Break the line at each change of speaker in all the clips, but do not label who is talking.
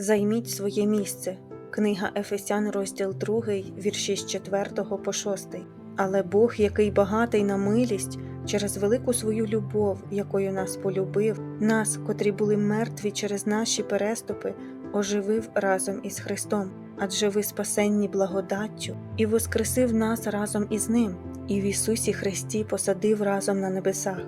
Займіть своє місце. Книга Ефесян, розділ 2, вірші з 4 по 6. Але Бог, який багатий на милість, через велику свою любов, якою нас полюбив, нас, котрі були мертві через наші переступи, оживив разом із Христом, адже ви спасенні благодаттю, і воскресив нас разом із Ним, і в Ісусі Христі посадив разом на небесах.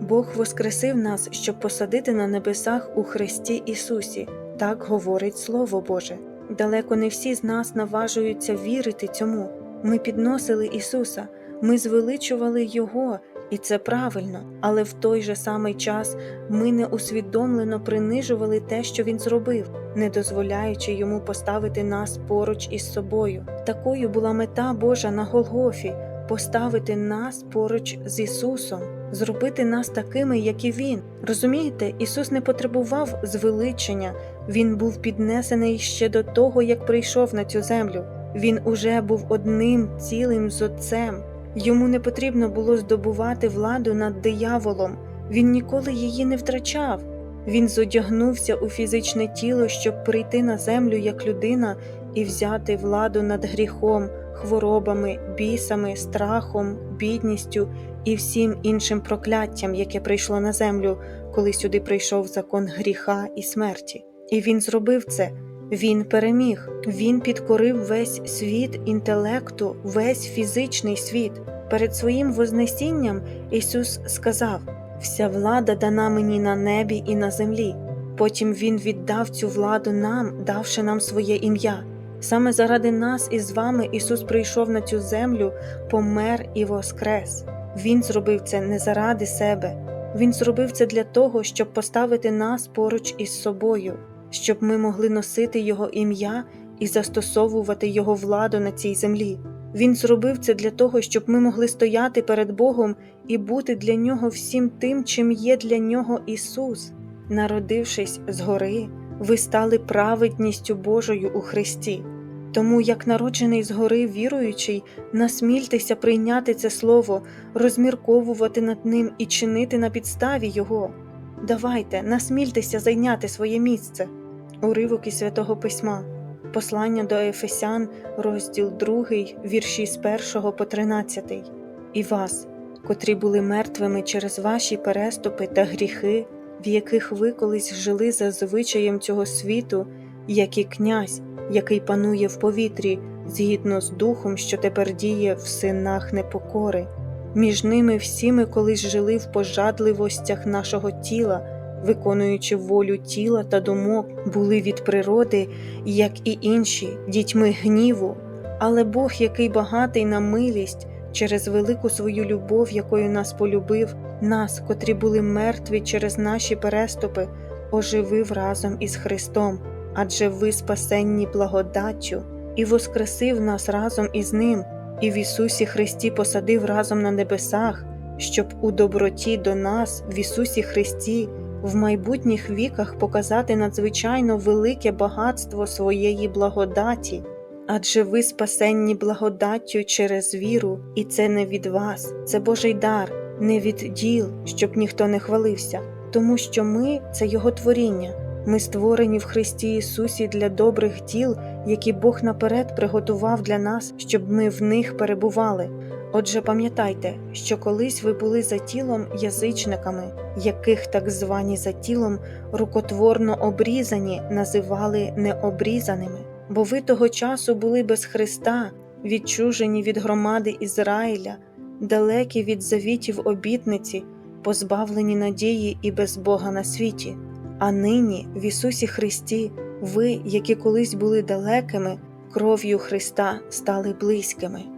Бог воскресив нас, щоб посадити на небесах у Христі Ісусі, так говорить Слово Боже. Далеко не всі з нас наважуються вірити цьому. Ми підносили Ісуса, ми звеличували Його, і це правильно, але в той же самий час ми неусвідомлено принижували те, що Він зробив, не дозволяючи йому поставити нас поруч із собою. Такою була мета Божа на Голгофі поставити нас поруч з Ісусом, зробити нас такими, як і Він. Розумієте, Ісус не потребував звеличення, Він був піднесений ще до того, як прийшов на цю землю. Він уже був одним цілим з Отцем. Йому не потрібно було здобувати владу над дияволом, він ніколи її не втрачав. Він зодягнувся у фізичне тіло, щоб прийти на землю як людина і взяти владу над гріхом, хворобами, бісами, страхом, бідністю і всім іншим прокляттям, яке прийшло на землю, коли сюди прийшов закон гріха і смерті. І він зробив це. Він переміг, він підкорив весь світ інтелекту, весь фізичний світ. Перед своїм вознесінням Ісус сказав: Вся влада дана мені на небі і на землі. Потім Він віддав цю владу нам, давши нам своє ім'я. Саме заради нас із вами Ісус прийшов на цю землю, помер і воскрес. Він зробив це не заради себе, Він зробив це для того, щоб поставити нас поруч із собою щоб ми могли носити Його ім'я і застосовувати Його владу на цій землі. Він зробив це для того, щоб ми могли стояти перед Богом і бути для нього всім тим, чим є для нього Ісус. Народившись згори, ви стали праведністю Божою у Христі. Тому, як народжений згори віруючий, насмільтеся прийняти це слово, розмірковувати над ним і чинити на підставі Його. Давайте, насмільтеся зайняти своє місце. Уривок із святого письма, послання до Ефесян, розділ 2, вірші з 1 по 13. І вас, котрі були мертвими через ваші переступи та гріхи, в яких ви колись жили за звичаєм цього світу, як і князь, який панує в повітрі, згідно з духом, що тепер діє в синах непокори. Між ними всі ми колись жили в пожадливостях нашого тіла, виконуючи волю тіла та думок, були від природи, як і інші, дітьми гніву, але Бог, який багатий на милість, через велику свою любов, якою нас полюбив, нас, котрі були мертві через наші переступи, оживив разом із Христом, адже ви спасенні благодаттю, і воскресив нас разом із Ним і в Ісусі Христі посадив разом на небесах, щоб у доброті до нас, в Ісусі Христі, в майбутніх віках показати надзвичайно велике багатство своєї благодаті, адже ви спасенні благодаттю через віру, і це не від вас, це Божий дар, не від діл, щоб ніхто не хвалився, тому що ми це Його творіння. Ми створені в Христі Ісусі для добрих діл, які Бог наперед приготував для нас, щоб ми в них перебували. Отже, пам'ятайте, що колись ви були за тілом язичниками, яких так звані за тілом рукотворно обрізані називали необрізаними, бо ви того часу були без Христа, відчужені від громади Ізраїля, далекі від завітів обітниці, позбавлені надії і без Бога на світі. А нині в Ісусі Христі ви, які колись були далекими, кров'ю Христа стали близькими.